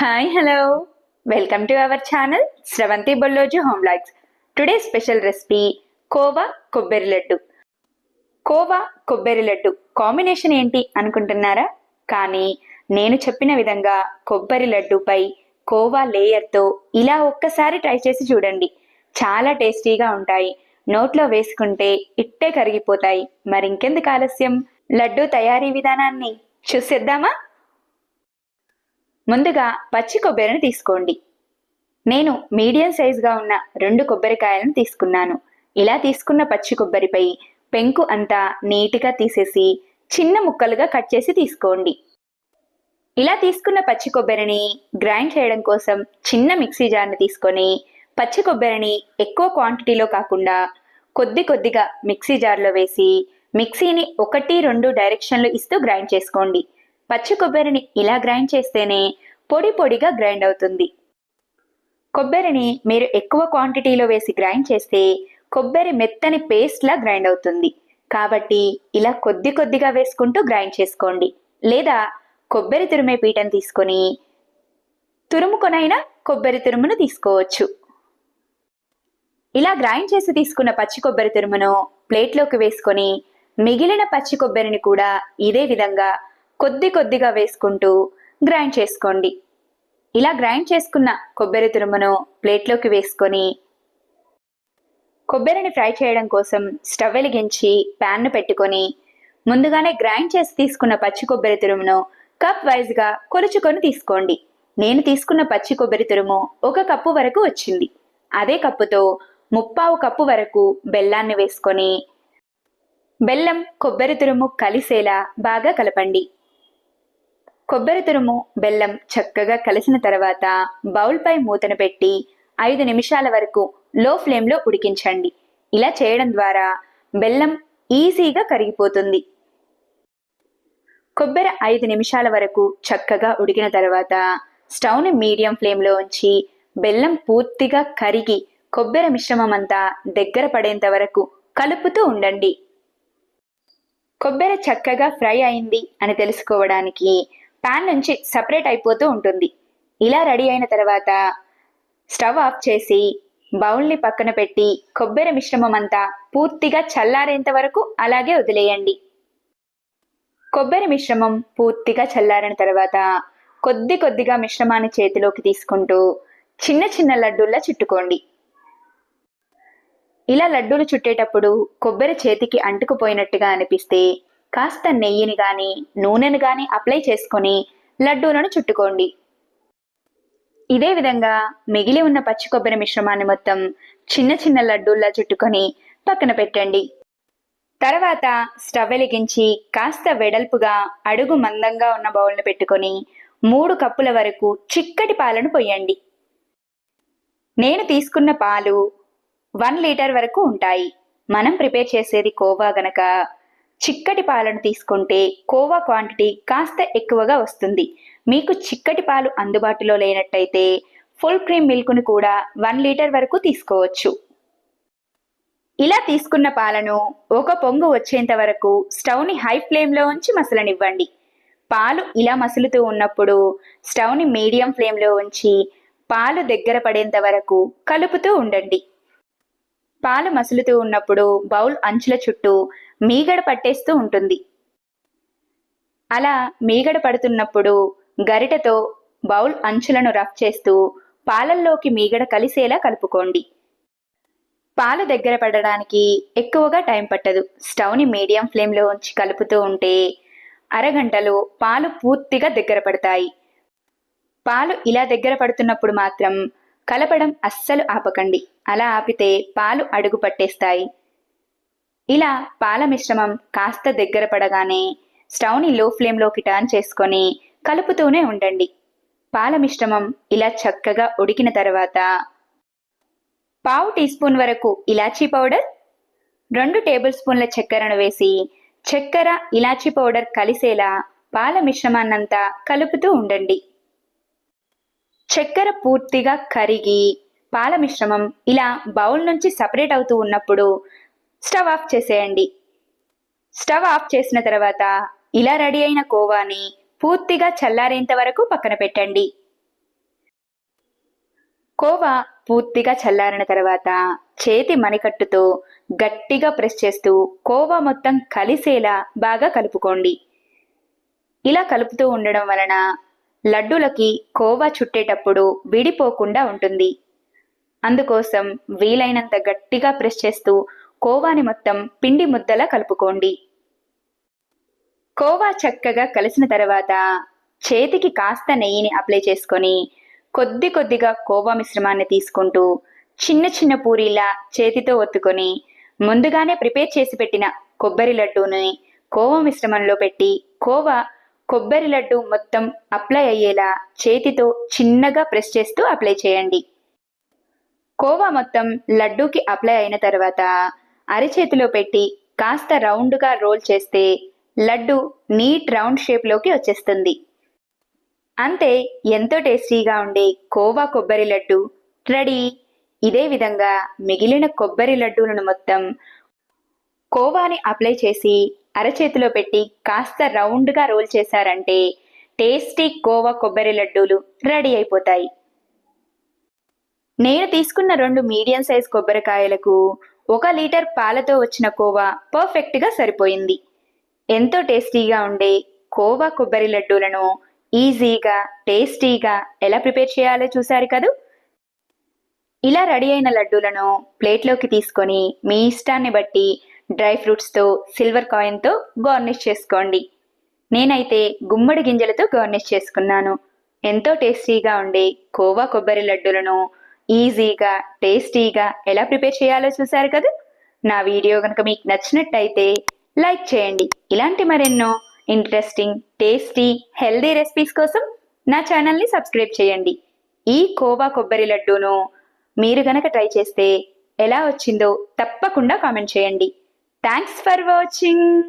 Hi hello welcome to our channel Sravanthi Bolloju home logs today special recipe khoa కొబ్బరి లడ్డు కోవా కొబ్బరి laddu combination ఏంటి అనుకుంటున్నారా? కానీ నేను చెప్పిన విధంగా కొబ్బరి లడ్డుపై కోవా లేయర్తో ఇలా ఒక్కసారి ట్రై చేసి చూడండి. చాలా టేస్టీగా ఉంటాయి. నోట్లో వేసుకుంటే ఇట్టే కరిగిపోతాయి. మరింకెందుకు ఆలస్యం? లడ్డు తయారీ విధానాన్ని చూసేద్దామా? ముందుగా పచ్చి కొబ్బరిని తీసుకోండి. నేను మీడియం సైజుగా ఉన్న రెండు కొబ్బరికాయలను తీసుకున్నాను. ఇలా తీసుకున్న పచ్చి కొబ్బరిపై పెంకు అంతా నీట్గా తీసేసి చిన్న ముక్కలుగా కట్ చేసి తీసుకోండి. ఇలా తీసుకున్న పచ్చి కొబ్బరిని గ్రైండ్ చేయడం కోసం చిన్న మిక్సీ జార్ని తీసుకొని పచ్చి కొబ్బరిని ఎక్కువ క్వాంటిటీలో కాకుండా కొద్ది కొద్దిగా మిక్సీ జార్లో వేసి మిక్సీని ఒకటి రెండు డైరెక్షన్లు ఇస్తూ గ్రైండ్ చేసుకోండి. పచ్చి కొబ్బరిని ఇలా గ్రైండ్ చేస్తేనే పొడి పొడిగా గ్రైండ్ అవుతుంది. కొబ్బరిని మీరు ఎక్కువ క్వాంటిటీలో వేసి గ్రైండ్ చేస్తే కొబ్బరి మెత్తని పేస్ట్లా గ్రైండ్ అవుతుంది. కాబట్టి ఇలా కొద్ది కొద్దిగా వేసుకుంటూ గ్రైండ్ చేసుకోండి. లేదా కొబ్బరి తురిమే పీటను తీసుకొని తురుముకొనైనా కొబ్బరి తురుమును తీసుకోవచ్చు. ఇలా గ్రైండ్ చేసి తీసుకున్న పచ్చి కొబ్బరి తురుమును ప్లేట్లోకి వేసుకొని మిగిలిన పచ్చి కొబ్బరిని కూడా ఇదే విధంగా కొద్ది కొద్దిగా వేసుకుంటూ గ్రైండ్ చేసుకోండి. ఇలా గ్రైండ్ చేసుకున్న కొబ్బరి తురుమును ప్లేట్లోకి వేసుకొని కొబ్బరిని ఫ్రై చేయడం కోసం స్టవ్ వెలిగించి ప్యాన్ను పెట్టుకొని ముందుగానే గ్రైండ్ చేసి తీసుకున్న పచ్చి కొబ్బరి తురుమును కప్ వైజ్గా కొలుచుకొని తీసుకోండి. నేను తీసుకున్న పచ్చి కొబ్బరి తురుము ఒక కప్పు వరకు వచ్చింది. అదే కప్పుతో ముప్పావు కప్పు వరకు బెల్లాన్ని వేసుకొని బెల్లం కొబ్బరి తురుము కలిసేలా బాగా కలపండి. కొబ్బరి తురుము బెల్లం చక్కగా కలిసిన తర్వాత బౌల్పై మూతను పెట్టి ఐదు నిమిషాల వరకు లో ఫ్లేమ్లో ఉడికించండి. ఇలా చేయడం ద్వారా బెల్లం ఈజీగా కరిగిపోతుంది. కొబ్బరి ఐదు నిమిషాల వరకు చక్కగా ఉడికిన తర్వాత స్టవ్ని మీడియం ఫ్లేమ్లో ఉంచి బెల్లం పూర్తిగా కరిగి కొబ్బరి మిశ్రమం అంతా దగ్గర పడేంత వరకు కలుపుతూ ఉండండి. కొబ్బరి చక్కగా ఫ్రై అయింది అని తెలుసుకోవడానికి పాన్ నుంచి సపరేట్ అయిపోతూ ఉంటుంది. ఇలా రెడీ అయిన తర్వాత స్టవ్ ఆఫ్ చేసి బౌల్ని పక్కన పెట్టి కొబ్బరి మిశ్రమం అంతా పూర్తిగా చల్లారేంత వరకు అలాగే వదిలేయండి. కొబ్బరి మిశ్రమం పూర్తిగా చల్లారిన తర్వాత కొద్ది కొద్దిగా మిశ్రమాన్ని చేతిలోకి తీసుకుంటూ చిన్న చిన్న లడ్డూల్లా చుట్టుకోండి. ఇలా లడ్డూలు చుట్టేటప్పుడు కొబ్బరి చేతికి అంటుకుపోయినట్టుగా అనిపిస్తే కాస్త నెయ్యిని కానీ నూనెను కానీ అప్లై చేసుకొని లడ్డూలను చుట్టుకోండి. ఇదే విధంగా మిగిలి ఉన్న పచ్చి కొబ్బరి మిశ్రమాన్ని మొత్తం చిన్న చిన్న లడ్డూల్లా చుట్టుకొని పక్కన పెట్టండి. తర్వాత స్టవ్ వెలిగించి కాస్త వెడల్పుగా అడుగు మందంగా ఉన్న బౌల్ను పెట్టుకొని మూడు కప్పుల వరకు చిక్కటి పాలను పొయ్యండి. నేను తీసుకున్న పాలు వన్ లీటర్ వరకు ఉంటాయి. మనం ప్రిపేర్ చేసేది కోవా గనక చిక్కటి పాలను తీసుకుంటే కోవా క్వాంటిటీ కాస్త ఎక్కువగా వస్తుంది. మీకు చిక్కటి పాలు అందుబాటులో లేనట్టయితే ఫుల్ క్రీమ్ మిల్క్ను కూడా వన్ లీటర్ వరకు తీసుకోవచ్చు. ఇలా తీసుకున్న పాలను ఒక పొంగు వచ్చేంత వరకు స్టవ్ని హై ఫ్లేమ్లో ఉంచి మసలనివ్వండి. పాలు ఇలా మసులుతూ ఉన్నప్పుడు స్టవ్ని మీడియం ఫ్లేమ్లో ఉంచి పాలు దగ్గర పడేంత వరకు కలుపుతూ ఉండండి. పాలు మసులుతూ ఉన్నప్పుడు బౌల్ అంచుల చుట్టూ మీగడ పట్టేస్తూ ఉంటుంది. అలా మీగడ పడుతున్నప్పుడు గరిటతో బౌల్ అంచులను రఫ్ చేస్తూ పాలల్లోకి మీగడ కలిసేలా కలుపుకోండి. పాలు దగ్గర పడడానికి ఎక్కువగా టైం పట్టదు. స్టవ్ని మీడియం ఫ్లేమ్లో ఉంచి కలుపుతూ ఉంటే అరగంటలో పాలు పూర్తిగా దగ్గర పడతాయి. పాలు ఇలా దగ్గర పడుతున్నప్పుడు మాత్రం కలపడం అస్సలు ఆపకండి. అలా ఆపితే పాలు అడుగు పట్టేస్తాయి. ఇలా పాల మిశ్రమం కాస్త దగ్గర పడగానే స్టవ్ని లో ఫ్లేమ్లోకి టర్న్ చేసుకొని కలుపుతూనే ఉండండి. పాల మిశ్రమం ఇలా చక్కగా ఉడికిన తర్వాత పావు టీ స్పూన్ వరకు ఇలాచీ పౌడర్ రెండు టేబుల్ స్పూన్ల చక్కెరను వేసి చక్కెర ఇలాచీ పౌడర్ కలిసేలా పాల మిశ్రమాన్నంతా కలుపుతూ ఉండండి. చక్కెర పూర్తిగా కరిగి పాల మిశ్రమం ఇలా బౌల్ నుంచి సపరేట్ అవుతూ ఉన్నప్పుడు స్టవ్ ఆఫ్ చేసేయండి. స్టవ్ ఆఫ్ చేసిన తర్వాత ఇలా రెడీ అయిన కోవాని పూర్తిగా చల్లారేంత వరకు పక్కన పెట్టండి. కోవా పూర్తిగా చల్లారిన తర్వాత చేతి మణికట్టుతో గట్టిగా ప్రెస్ చేస్తూ కోవా మొత్తం కలిసేలా బాగా కలుపుకోండి. ఇలా కలుపుతూ ఉండడం వలన లడ్డూలకి కోవా చుట్టేటప్పుడు విడిపోకుండా ఉంటుంది. అందుకోసం వీలైనంత గట్టిగా ప్రెస్ చేస్తూ కోవాని మొత్తం పిండి ముద్దలా కలుపుకోండి. కోవా చక్కగా కలిసిన తర్వాత చేతికి కాస్త నెయ్యిని అప్లై చేసుకొని కొద్ది కొద్దిగా కోవా మిశ్రమాన్ని తీసుకుంటూ చిన్న చిన్న పూరీలా చేతితో ఒత్తుకొని ముందుగానే ప్రిపేర్ చేసి పెట్టిన కొబ్బరి లడ్డూని కోవా మిశ్రమంలో పెట్టి కోవా కొబ్బరి లడ్డు మొత్తం అప్లై అయ్యేలా చేతితో చిన్నగా ప్రెస్ చేస్తూ అప్లై చేయండి. కోవా మొత్తం లడ్డూకి అప్లై అయిన తర్వాత అరిచేతిలో పెట్టి కాస్త రౌండ్గా రోల్ చేస్తే లడ్డు నీట్ రౌండ్ షేప్లోకి వచ్చేస్తుంది. అంతే ఎంతో టేస్టీగా ఉండే కోవా కొబ్బరి లడ్డు రెడీ. ఇదే విధంగా మిగిలిన కొబ్బరి లడ్డూలను మొత్తం కోవాని అప్లై చేసి అరచేతిలో పెట్టి కాస్త రౌండ్గా రోల్ చేశారంటే టేస్టీ కోవా కొబ్బరి లడ్డూలు రెడీ అయిపోతాయి. నేను తీసుకున్న రెండు మీడియం సైజ్ కొబ్బరికాయలకు ఒక లీటర్ పాలతో వచ్చిన కోవా పర్ఫెక్ట్గా సరిపోయింది. ఎంతో టేస్టీగా ఉండే కోవా కొబ్బరి లడ్డూలను ఈజీగా టేస్టీగా ఎలా ప్రిపేర్ చేయాలో చూశారు కదూ? ఇలా రెడీ అయిన లడ్డూలను ప్లేట్లోకి తీసుకొని మీ ఇష్టాన్ని బట్టి డ్రై ఫ్రూట్స్తో సిల్వర్ కాయిన్తో గార్నిష్ చేసుకోండి. నేనైతే గుమ్మడి గింజలతో గార్నిష్ చేసుకున్నాను. ఎంతో టేస్టీగా ఉండే కోవా కొబ్బరి లడ్డూలను ఈజీగా టేస్టీగా ఎలా ప్రిపేర్ చేయాలో చూసారు కదా? నా వీడియో కనుక మీకు నచ్చినట్టయితే లైక్ చేయండి. ఇలాంటి మరెన్నో ఇంట్రెస్టింగ్ టేస్టీ హెల్దీ రెసిపీస్ కోసం నా ఛానల్ని సబ్స్క్రైబ్ చేయండి. ఈ కోవా కొబ్బరి లడ్డూను మీరు గనక ట్రై చేస్తే ఎలా వచ్చిందో తప్పకుండా కామెంట్ చేయండి. Thanks for watching.